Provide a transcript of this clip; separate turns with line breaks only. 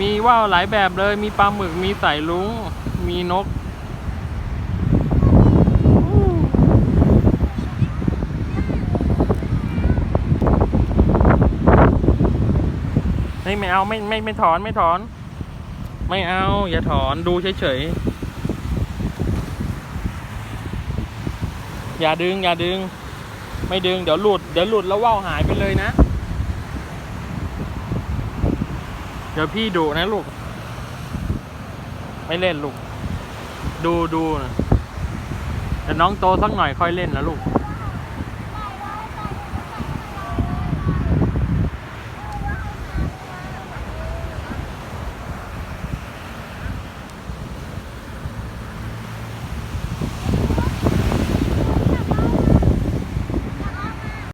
มีว่าวหลายแบบเลย มีปลาหมึก มีสายลุง มีนกเฮ้ยไม่เอาไม่ไม่ไม่ถอนไม่ถอน ไม่เอา อย่าถอนดูเฉยๆ อย่าดึงอย่าดึง ไม่ดึง เดี๋ยวหลุด เดี๋ยวหลุดแล้วว่าวหายไปเลยนะ เดี๋ยวพี่ดูนะลูก ไม่เล่นลูก ดูดูนะแต่น้องโตสักหน่อยค่อยเล่นนะลูก